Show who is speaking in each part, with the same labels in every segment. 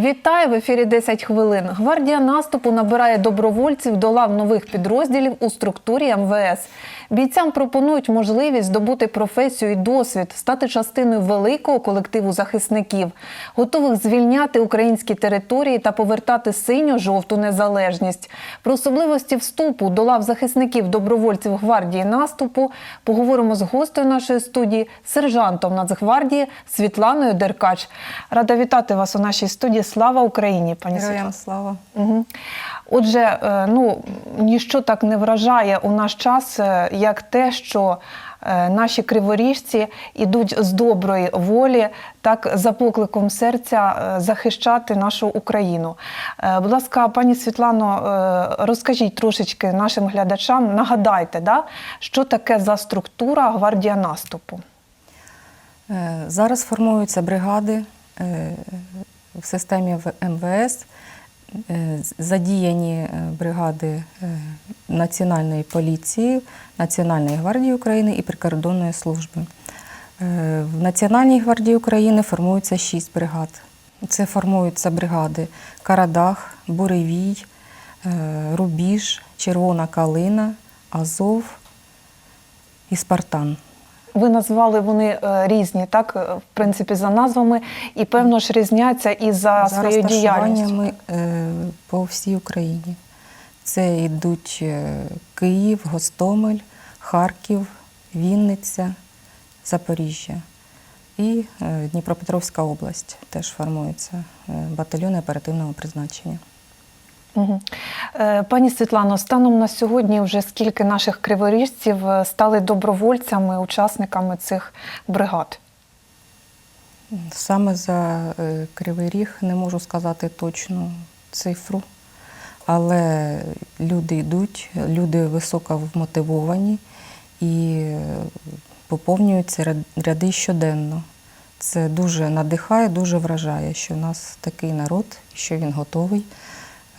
Speaker 1: Вітаю в ефірі 10 хвилин. Гвардія наступу набирає добровольців до лав нових підрозділів у структурі МВС. Бійцям пропонують можливість здобути професію і досвід, стати частиною великого колективу захисників, готових звільняти українські території та повертати синьо-жовту незалежність. Про особливості вступу до лав захисників добровольців гвардії наступу поговоримо з гостею нашої студії, сержантом Нацгвардії Світланою Деркач. Рада вітати вас у нашій студії. Слава Україні, пані Світлана.
Speaker 2: Героям слава.
Speaker 1: Угу. Отже, е, ну ніщо так не вражає у наш час, е, як те, що е, наші криворіжці йдуть з доброї волі, так за покликом серця захищати нашу Україну. Будь ласка, пані Світлано, розкажіть трошечки нашим глядачам, нагадайте, да, що таке за структура гвардія наступу.
Speaker 2: Зараз формуються бригади в системі МВС. Е, Задіяні е, бригади е, Національної поліції, Національної гвардії України і прикордонної служби. В Національній гвардії України формуються шість бригад. Це формуються бригади Карадах, Буревій, Рубіж, Червона Калина, Азов і Спартан.
Speaker 1: Ви назвали вони е, різні, так е, в принципі, за назвами, і певно ж різняться і за, своєю діяльністю.
Speaker 2: е, по всій Україні. Це йдуть Київ, Гостомель, Харків, Вінниця, Запоріжжя і Дніпропетровська область теж формуються батальйони оперативного призначення.
Speaker 1: Е, Пані Світлано, станом на сьогодні вже скільки наших криворіжців е, стали добровольцями, учасниками цих бригад?
Speaker 2: Саме за е, Кривий Ріг не можу сказати точну цифру, але люди йдуть, люди високо вмотивовані і поповнюються ряди щоденно. Це дуже надихає, дуже вражає, що в нас такий народ, що він готовий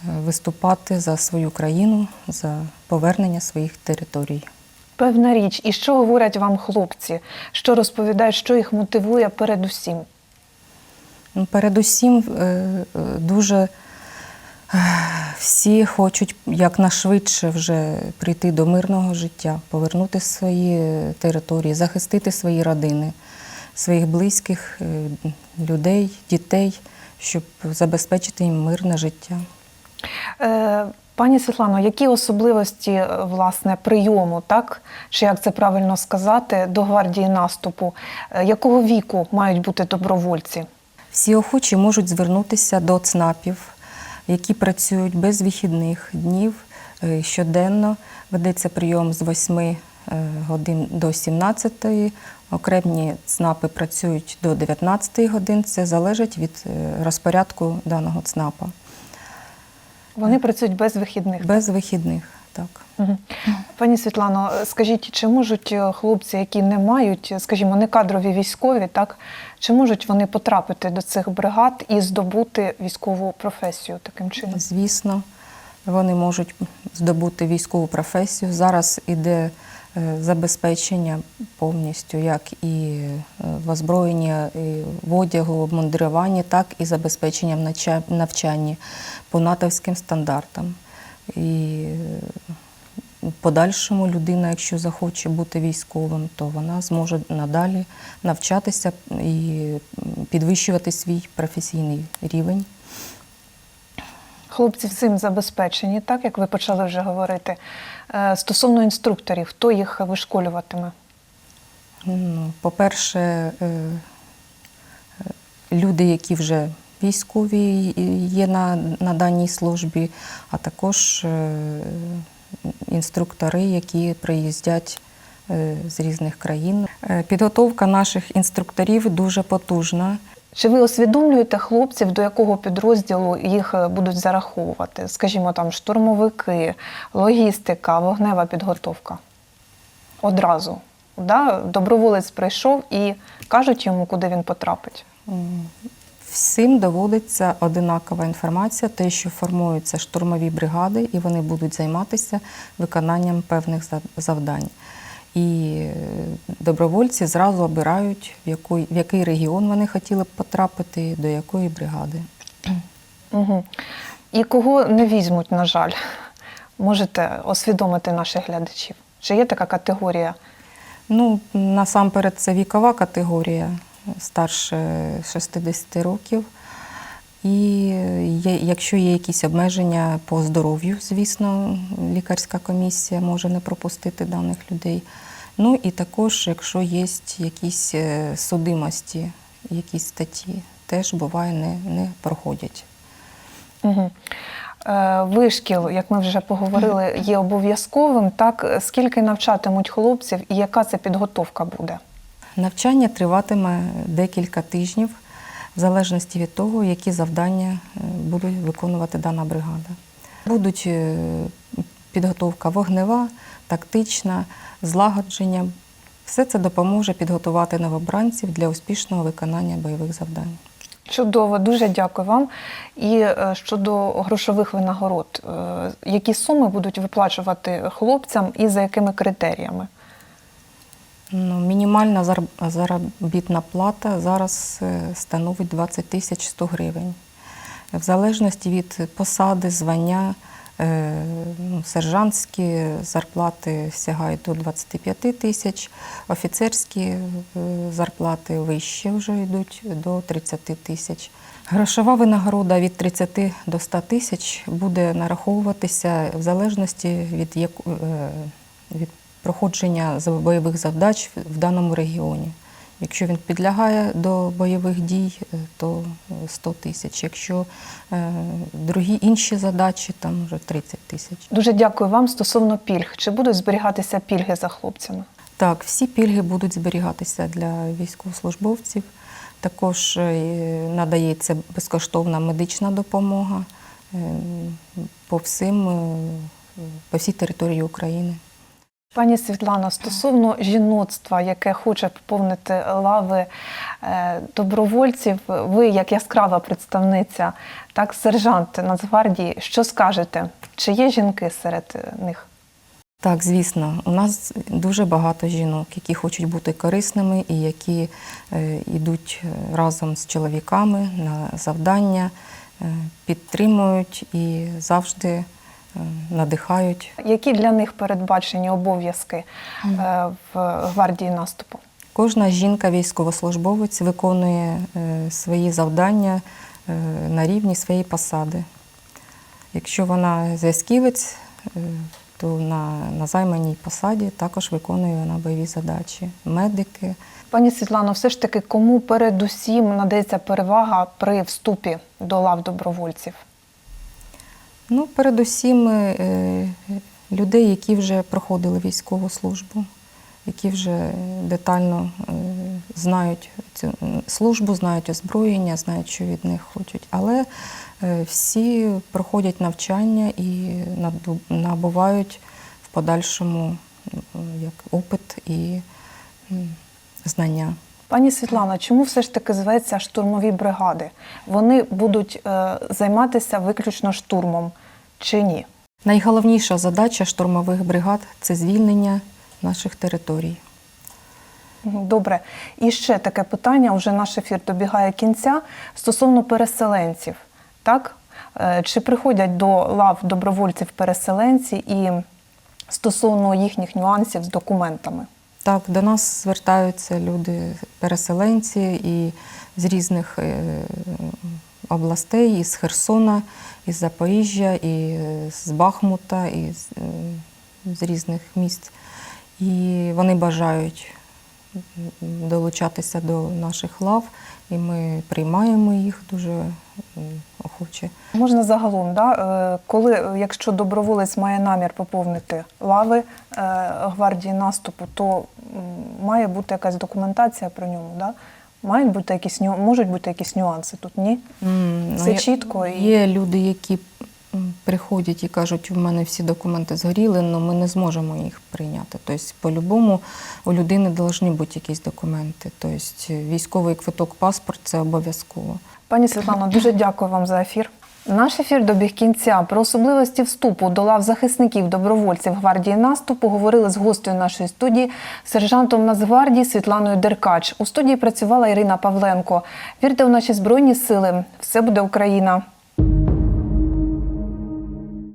Speaker 2: виступати за свою країну, за повернення своїх територій.
Speaker 1: Певна річ, і що говорять вам хлопці? Що розповідають, що їх мотивує передусім?
Speaker 2: Ну, Передусім, е, е, дуже е, всі хочуть якнайшвидше вже прийти до мирного життя, повернути свої території, захистити свої родини, своїх близьких людей, дітей, щоб забезпечити їм мирне життя.
Speaker 1: Е, Пані Світлано, які особливості е, власне прийому, так чи як це правильно сказати, до гвардії наступу? Е, Якого віку мають бути добровольці?
Speaker 2: Всі охочі можуть звернутися до ЦНАПів, які працюють без вихідних днів. Щоденно ведеться прийом з 8 е, годин до 17. Окремі ЦНАПи працюють до 19 годин. Це залежить від розпорядку даного ЦНАПа.
Speaker 1: Вони працюють без вихідних.
Speaker 2: Без вихідних, так.
Speaker 1: Пані Світлано, скажіть, чи можуть е, хлопці, які не мають, е, скажімо, не кадрові військові, так чи можуть вони потрапити до цих бригад і здобути військову професію таким чином?
Speaker 2: Звісно, вони можуть здобути військову професію. Зараз іде забезпечення повністю, як і е, в озброєнні, і в одягу, обмундируванні, так і забезпечення в навчанні по натовським стандартам. І е, в подальшому людина, якщо захоче бути військовим, то вона зможе надалі навчатися і підвищувати свій професійний рівень.
Speaker 1: Хлопці всім забезпечені, так як ви почали вже говорити. Е, Стосовно інструкторів, хто їх вишколюватиме?
Speaker 2: Ну, По-перше, е, е, люди, які вже військові є на, на даній службі, а також інструктори, які приїздять з різних країн. Підготовка наших інструкторів дуже потужна.
Speaker 1: Чи ви усвідомлюєте хлопців, до якого підрозділу їх е, будуть зараховувати? Скажімо, там штурмовики, логістика, вогнева підготовка? Одразу. Да? Доброволець прийшов і кажуть йому, куди він потрапить.
Speaker 2: Всім доводиться одинакова інформація, те, що формуються штурмові бригади, і вони будуть займатися виконанням певних зав- завдань. І добровольці зразу обирають, в який, в який регіон вони хотіли б потрапити, до якої бригади.
Speaker 1: Угу. І кого не візьмуть, на жаль, можете освідомити наших глядачів? Чи є така категорія?
Speaker 2: Ну, насамперед, це вікова категорія старше 60 років. І якщо є якісь обмеження по здоров'ю, звісно, лікарська комісія може не пропустити даних людей. Ну і також, якщо є якісь е, судимості, якісь статті, теж буває не, не проходять.
Speaker 1: Угу. Вишкіл, як ми вже поговорили, є обов'язковим. Так, скільки навчатимуть хлопців і яка це підготовка буде?
Speaker 2: Навчання триватиме декілька тижнів, в залежності від того, які завдання е, буде виконувати дана бригада. Будуть е, підготовка вогнева, тактична, злагодження. Все це допоможе підготувати новобранців для успішного виконання бойових завдань.
Speaker 1: Чудово, дуже дякую вам. І е, щодо грошових винагород, які суми будуть виплачувати хлопцям і за якими критеріями?
Speaker 2: Ну, мінімальна заробітна плата зараз е, становить 20 тисяч 100 гривень. В залежності від посади, звання, е, ну, сержантські зарплати сягають до 25 тисяч, офіцерські е, зарплати вище вже йдуть до 30 тисяч. Грошова винагорода від 30 до 100 тисяч буде нараховуватися в залежності від, е, від проходження бойових завдач в даному регіоні. Якщо він підлягає до бойових дій, е, то е, 100 тисяч. Якщо е, другі інші задачі, там вже 30 тисяч.
Speaker 1: Дуже дякую вам стосовно пільг. Чи будуть зберігатися пільги за хлопцями?
Speaker 2: Так, всі пільги будуть зберігатися для військовослужбовців. Також е, надається безкоштовна медична допомога е, по всім, е, по всій території України.
Speaker 1: Пані Світлана, стосовно жіноцтва, яке хоче поповнити лави е, добровольців, ви, як яскрава представниця, так, сержант Нацгвардії, що скажете? Чи є жінки серед е, них?
Speaker 2: Так, звісно, у нас дуже багато жінок, які хочуть бути корисними і які е, йдуть разом з чоловіками на завдання, підтримують і завжди надихають.
Speaker 1: Які для них передбачені обов'язки е, в гвардії наступу?
Speaker 2: Кожна жінка військовослужбовець виконує е, свої завдання е, на рівні своєї посади. Якщо вона зв'язківець, то на, на займаній посаді також виконує вона бойові задачі. Медики.
Speaker 1: Пані Світлано, все ж таки, кому передусім надається перевага при вступі до лав добровольців?
Speaker 2: Ну, передусім е, людей, які вже проходили військову службу, які вже детально е, знають цю е, службу, знають озброєння, знають, що від них хочуть. Але е, всі проходять навчання і набувають в подальшому е, як опит і знання.
Speaker 1: Пані Світлана, чому все ж таки зветься штурмові бригади? Вони будуть е, займатися виключно штурмом чи ні?
Speaker 2: Найголовніша задача штурмових бригад це звільнення наших територій.
Speaker 1: Добре. І ще таке питання, вже наш ефір добігає кінця стосовно переселенців. Так? Е, Чи приходять до лав добровольців переселенці і стосовно їхніх нюансів з документами?
Speaker 2: Так, до нас звертаються люди, переселенці і з різних е, областей, із Херсона, із Запоріжжя, і е, з Бахмута, і з, е, різних місць. І вони бажають долучатися до наших лав, і ми приймаємо їх дуже охоче.
Speaker 1: Можна загалом, да? е, коли, якщо доброволець має намір поповнити лави е, гвардії наступу, то має бути якась документація про ньому. Да? Мають бути якісь можуть бути якісь нюанси тут, ні?
Speaker 2: М,
Speaker 1: Все
Speaker 2: є-
Speaker 1: чітко і-
Speaker 2: Є люди, які приходять і кажуть, у мене всі документи згоріли, але ми не зможемо їх прийняти. Тобто, по-любому у людини повинні бути якісь документи. Тобто, військовий квиток, паспорт це обов'язково.
Speaker 1: Пані Світлано, дуже дякую вам за ефір. Наш ефір добіг кінця. Про особливості вступу до лав захисників добровольців гвардії наступу говорили з гостею нашої студії, сержантом Нацгвардії Світланою Деркач. У студії працювала Ірина Павленко. Вірте у наші збройні сили. Все буде Україна.